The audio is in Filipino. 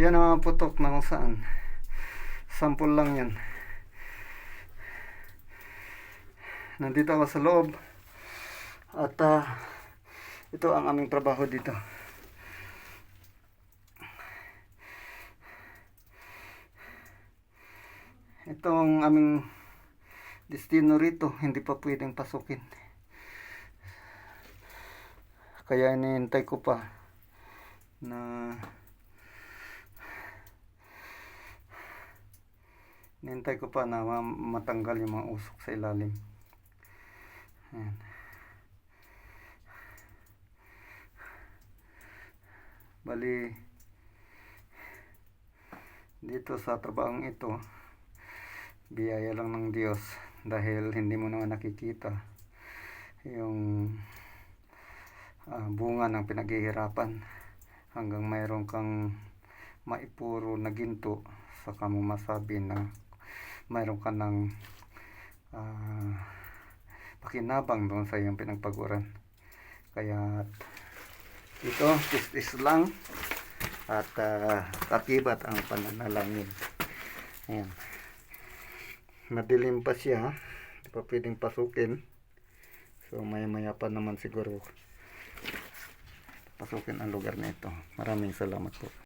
Yan ang mga putok na kung saan. Sample lang yan. Nandito ako sa loob. At ah, ito ang aming trabaho dito. Itong aming destino rito, hindi pa pwedeng pasukin. Kaya inihintay ko pa na Nintay ko pa na ma- matanggal yung mga usok sa ilalim. Ayan. Bali, dito sa trabahong ito, biyaya lang ng Diyos dahil hindi mo naman nakikita yung ah, bunga ng pinaghihirapan hanggang mayroon kang maipuro na ginto saka mo masabi na mayroon ka ng ah, pakinabang doon sa iyong pinagpaguran. Kaya ito is lang at ah, kakibat ang pananalangin. Ayan. Madilim pa siya hindi pa pwedeng pasukin? So maya maya pa naman siguro pasukin ang lugar na ito. Maraming salamat po